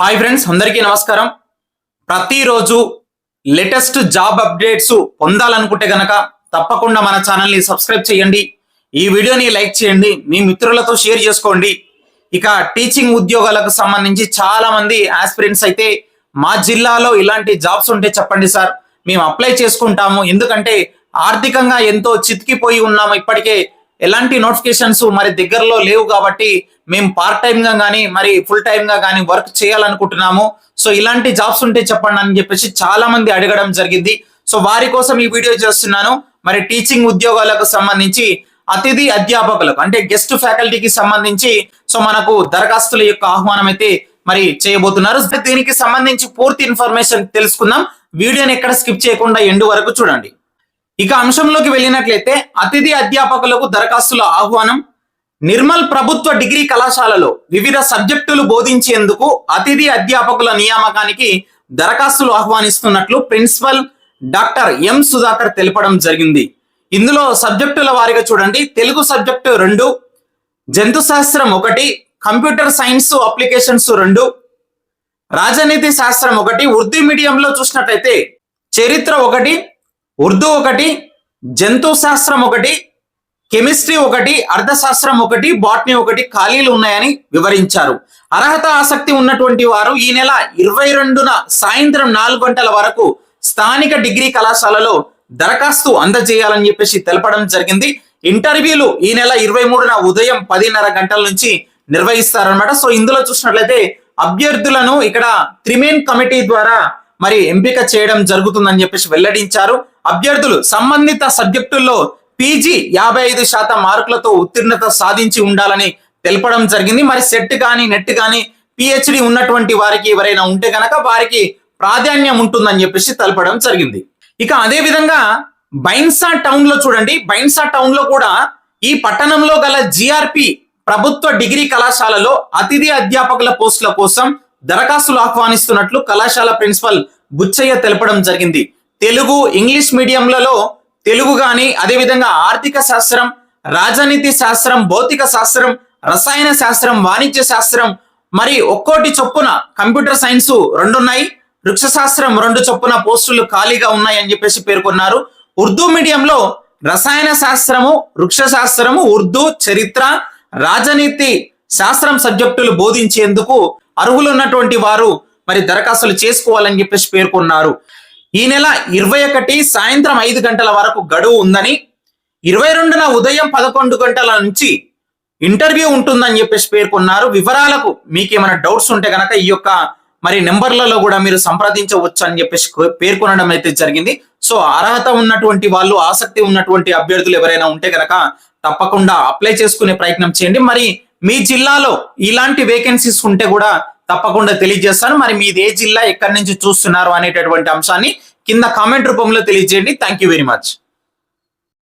Hi friends అందరికీ నమస్కారం. ప్రతిరోజు లేటెస్ట్ జాబ్ అప్డేట్స్ పొందాలనుకుంటే గనక తప్పకుండా మన ఛానల్ని సబ్స్క్రైబ్ చేయండి. ఈ వీడియోని లైక్ చేయండి. మీ మిత్రులతో షేర్ చేసుకోండి. ఇక టీచింగ్ ఉద్యోగాలకు సంబంధించి చాలా మంది ఆస్పిరెంట్స్ అయితే మా జిల్లాలో ఇలాంటి జాబ్స్ ఉంటే చెప్పండి సార్ మేము అప్లై చేసుకుంటాము. ఎందుకంటే ఆర్థికంగా ఎంతో చితికిపోయి ఉన్నాము. ఇప్పటికే ఎలాంటి నోటిఫికేషన్స్ మరి దగ్గరలో లేవు కాబట్టి మేము పార్ట్ టైం గా కానీ మరి ఫుల్ టైం గా కానీ వర్క్ చేయాలనుకుంటున్నాము. సో ఇలాంటి జాబ్స్ ఉంటే చెప్పండి అని చెప్పేసి చాలా మంది అడగడం జరిగింది. సో వారి కోసం ఈ వీడియో చేస్తున్నాను. మరి టీచింగ్ ఉద్యోగాలకు సంబంధించి అతిథి అధ్యాపకులకు అంటే గెస్ట్ ఫ్యాకల్టీకి సంబంధించి సో మనకు దరఖాస్తుల యొక్క ఆహ్వానం అయితే మరి చేయబోతున్నారు. దీనికి సంబంధించి పూర్తి ఇన్ఫర్మేషన్ తెలుసుకుందాం. వీడియోని ఎక్కడ స్కిప్ చేయకుండా ఎండు వరకు చూడండి. ఇక అంశంలోకి వెళ్ళినట్లయితే అతిథి అధ్యాపకులకు దరఖాస్తుల ఆహ్వానం. నిర్మల్ ప్రభుత్వ డిగ్రీ కళాశాలలో వివిధ సబ్జెక్టులు బోధించేందుకు అతిథి అధ్యాపకుల నియామకానికి దరఖాస్తులు ఆహ్వానిస్తున్నట్లు ప్రిన్సిపల్ డాక్టర్ ఎం సుధాకర్ తెలపడం జరిగింది. ఇందులో సబ్జెక్టుల వారిగా చూడండి. తెలుగు సబ్జెక్టు రెండు జంతు శాస్త్రం ఒకటి కంప్యూటర్ సైన్స్ అప్లికేషన్స్ రెండు రాజనీతి శాస్త్రం ఒకటి. ఉర్దూ మీడియంలో చూసినట్లయితే చరిత్ర ఒకటి ఉర్దూ ఒకటి జంతు శాస్త్రం ఒకటి కెమిస్ట్రీ ఒకటి అర్థశాస్త్రం ఒకటి బాట్నీ ఒకటి ఖాళీలు ఉన్నాయని వివరించారు. అర్హత ఆసక్తి ఉన్నటువంటి వారు ఈ నెల ఇరవై రెండున సాయంత్రం నాలుగు గంటల వరకు స్థానిక డిగ్రీ కళాశాలలో దరఖాస్తు అందజేయాలని చెప్పేసి తెలపడం జరిగింది. ఇంటర్వ్యూలు ఈ నెల ఇరవై మూడున ఉదయం పదిన్నర గంటల నుంచి నిర్వహిస్తారనమాట సో ఇందులో చూసినట్లయితే అభ్యర్థులను ఇక్కడ త్రిమేన్ కమిటీ ద్వారా మరి ఎంపిక చేయడం జరుగుతుందని చెప్పేసి వెల్లడించారు. అభ్యర్థులు సంబంధిత సబ్జెక్టుల్లో పీజీ యాభై ఐదు శాతం మార్కులతో ఉత్తీర్ణత సాధించి ఉండాలని తెలపడం జరిగింది. మరి సెట్ కానీ నెట్ కానీ పిహెచ్డి ఉన్నటువంటి వారికి ఎవరైనా ఉంటే గనక వారికి ప్రాధాన్యం ఉంటుందని చెప్పేసి తెలపడం జరిగింది. ఇక అదే విధంగా బైన్సా టౌన్లో చూడండి. బైన్సా టౌన్లో కూడా ఈ పట్టణంలో గల జిఆర్పి ప్రభుత్వ డిగ్రీ కళాశాలలో అతిథి అధ్యాపకుల పోస్టుల కోసం దరఖాస్తులు ఆహ్వానిస్తున్నట్లు కళాశాల ప్రిన్సిపల్ బుచ్చయ్య తెలపడం జరిగింది. తెలుగు ఇంగ్లీష్ మీడియంలలో తెలుగు కానీ అదేవిధంగా ఆర్థిక శాస్త్రం రాజనీతి శాస్త్రం భౌతిక శాస్త్రం రసాయన శాస్త్రం వాణిజ్య శాస్త్రం మరి ఒక్కోటి చొప్పున కంప్యూటర్ సైన్స్ రెండున్నాయి వృక్ష శాస్త్రం రెండు చొప్పున పోస్టులు ఖాళీగా ఉన్నాయి అని చెప్పేసి పేర్కొన్నారు. ఉర్దూ మీడియంలో రసాయన శాస్త్రము వృక్ష శాస్త్రము ఉర్దూ చరిత్ర రాజనీతి శాస్త్రం సబ్జెక్టులు బోధించేందుకు అర్హులు ఉన్నటువంటి వారు మరి దరఖాస్తులు చేసుకోవాలని చెప్పేసి పేర్కొన్నారు. ఈ నెల ఇరవై ఒకటి సాయంత్రం ఐదు గంటల వరకు గడువు ఉందని ఇరవై రెండున ఉదయం పదకొండు గంటల నుంచి ఇంటర్వ్యూ ఉంటుందని చెప్పేసి పేర్కొన్నారు. వివరాలకు మీకు ఏమైనా డౌట్స్ ఉంటే కనుక ఈ యొక్క మరి నెంబర్లలో కూడా మీరు సంప్రదించవచ్చు అని చెప్పేసి పేర్కొనడం అయితే జరిగింది. సో అర్హత ఉన్నటువంటి వాళ్ళు ఆసక్తి ఉన్నటువంటి అభ్యర్థులు ఎవరైనా ఉంటే కనుక తప్పకుండా అప్లై చేసుకునే ప్రయత్నం చేయండి. మరి మీ జిల్లాలో ఇలాంటి వేకెన్సీస్ ఉంటే కూడా తప్పకుండా తెలియజేస్తాను. మరి మీది ఏ జిల్లా ఎక్కడి నుంచి చూస్తున్నారు అనేటటువంటి అంశాన్ని కింద కామెంట్ రూపంలో తెలియజేయండి. Thank you very much